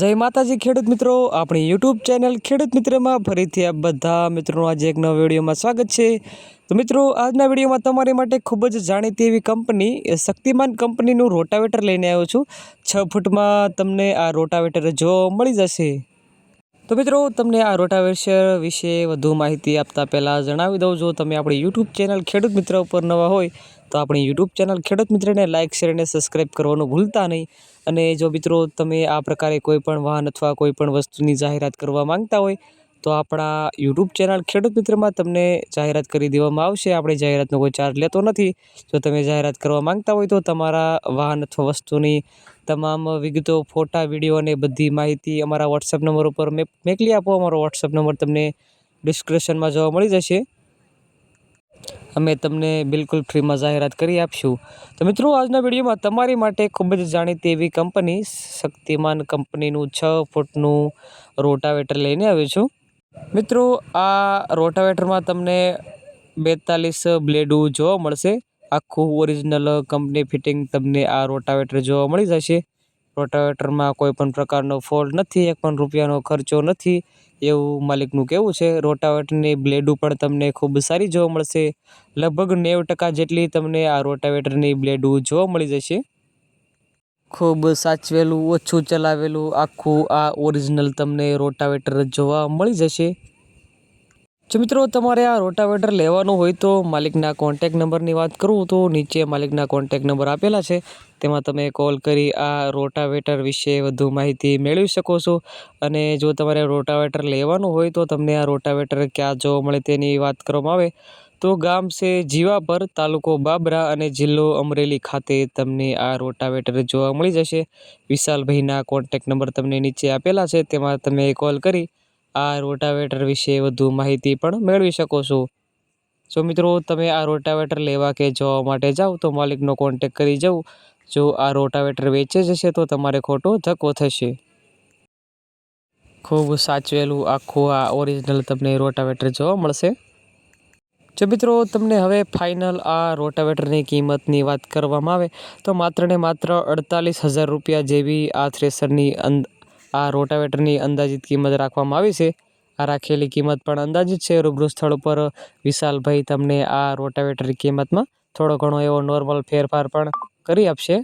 જય માતાજી ખેડૂત મિત્રો, આપણી યુટ્યુબ ચેનલ ખેડૂત મિત્રમાં ફરીથી આપ બધા મિત્રોનું આજે એક નવા વિડીયોમાં સ્વાગત છે. તો મિત્રો, આજના વિડીયોમાં તમારી માટે ખૂબ જ જાણીતી એવી કંપની શક્તિમાન કંપનીનું રોટાવેટર લઈને આવ્યો છું. છ ફૂટમાં તમને આ રોટાવેટર જોવા મળી જશે. તો મિત્રો, તમને આ રોટાવેશર વિશે વધુ માહિતી આપતા પહેલાં જણાવી દઉં. જો તમે આપણી યુટ્યુબ ચેનલ ખેડૂત મિત્ર ઉપર નવા હોય, તો આપણી યુટ્યુબ ચેનલ ખેડૂત મિત્રને લાઇક શેર અને સબસ્ક્રાઈબ કરવાનું ભૂલતા નહીં. અને જો મિત્રો, તમે આ પ્રકારે કોઈપણ વાહન અથવા કોઈ પણ વસ્તુની જાહેરાત કરવા માંગતા હોય તો આપણા યુટ્યુબ ચેનલ ખેડૂત મિત્રમાં તમને જાહેરાત કરી દેવામાં આવશે. આપણે જાહેરાતનો કોઈ ચાર્જ લેતો નથી. જો તમે જાહેરાત કરવા માંગતા હોય તો તમારા વાહન અથવા વસ્તુની તમામ વિગતો, ફોટા, વીડિયો અને બધી માહિતી અમારા વોટ્સએપ નંબર ઉપર મોકલી આપો. અમારો વોટ્સએપ નંબર તમને ડિસ્ક્રિપ્શનમાં જોવા મળી જશે. અમે તમને બિલકુલ ફ્રીમાં જાહેરાત કરી આપશું. તો મિત્રો, આજના વિડીયોમાં તમારી માટે ખૂબ જ જાણીતી એવી કંપની, શક્તિમાન કંપનીનું છ ફૂટનું રોટાવેટર લઈને આવ્યો છું. મિત્રો, આ રોટાવેટરમાં તમને બેતાલીસ બ્લેડો જોવા મળશે. આખું ઓરિજિનલ કંપની ફિટિંગ તમને આ રોટાવેટર જોવા મળી જશે. રોટાવેટરમાં કોઈ પણ પ્રકારનો ફોલ્ટ નથી, એક પણ રૂપિયાનો ખર્ચો નથી. એવું માલિકનું કહેવું છે. રોટાવેટરની બ્લેડો પણ તમને ખૂબ સારી જોવા મળશે. લગભગ નેવું ટકા જેટલી તમને આ રોટાવેટરની બ્લેડો જોવા મળી જશે. ખૂબ સાચવેલું, ઓછું ચલાવેલું, આખું આ ઓરિજિનલ તમને રોટાવેટર જોવા મળી જશે. જો મિત્રો તમારે આ રોટાવેટર લેવાનું હોય તો માલિકના કોન્ટેક નંબરની વાત કરું તો નીચે માલિકના કોન્ટેક નંબર આપેલા છે. તેમાં તમે કોલ કરી આ રોટાવેટર વિશે વધુ માહિતી મેળવી શકો છો. અને જો તમારે રોટાવેટર લેવાનું હોય તો તમને આ રોટાવેટર ક્યાં જોવા મળે તેની વાત કરવામાં આવે. તો ગામ છે જીવાપર તાલુકો બાબરા અને જિલ્લો અમરેલી ખાતે તમને આ રોટાવેટર જોવા મળી જશે. વિશાલભાઈના કોન્ટેક નંબર તમને નીચે આપેલા છે, તેમાં તમે કોલ કરી આ રોટાવેટર વિશે વધુ માહિતી પણ મેળવી શકો છો. જો મિત્રો તમે આ રોટાવેટર લેવા કે જોવા માટે જાઓ તો માલિકનો કોન્ટેક કરી જવું. જો આ રોટાવેટર વેચે જશે તો તમારે ખોટો ધક્કો થશે. ખૂબ સાચવેલું આખું આ ઓરિજિનલ તમને રોટાવેટર જોવા મળશે. જો મિત્રો તમને હવે ફાઇનલ આ રોટાવેટરની કિંમતની વાત કરવામાં આવે, તો માત્ર ને માત્ર અડતાલીસ હજાર રૂપિયા જેવી આ થ્રેસરની અંદ, આ રોટાવેટરની અંદાજિત કિંમત રાખવામાં આવી છે. આ રાખેલી કિંમત પણ અંદાજિત છે. રૂબરૂ સ્થળ ઉપર વિશાલભાઈ તમને આ રોટાવેટરની કિંમતમાં થોડો ઘણો એવો નોર્મલ ફેરફાર પણ કરી આપશે.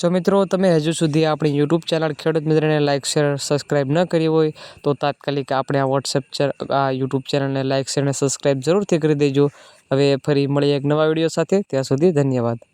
જો મિત્રો, તમે હજુ સુધી આપણી યુટ્યુબ ચેનલ ખેડૂત મિત્રને લાઇક શેર સબસ્ક્રાઈબ ન કરી હોય, તો તાત્કાલિક આપણે આ વોટ્સએપ આ યુટ્યુબ ચેનલને લાઇક શેર અને સબસ્ક્રાઈબ જરૂરથી કરી દેજો. હવે ફરી મળીએ એક નવા વીડિયો સાથે. ત્યાં સુધી ધન્યવાદ.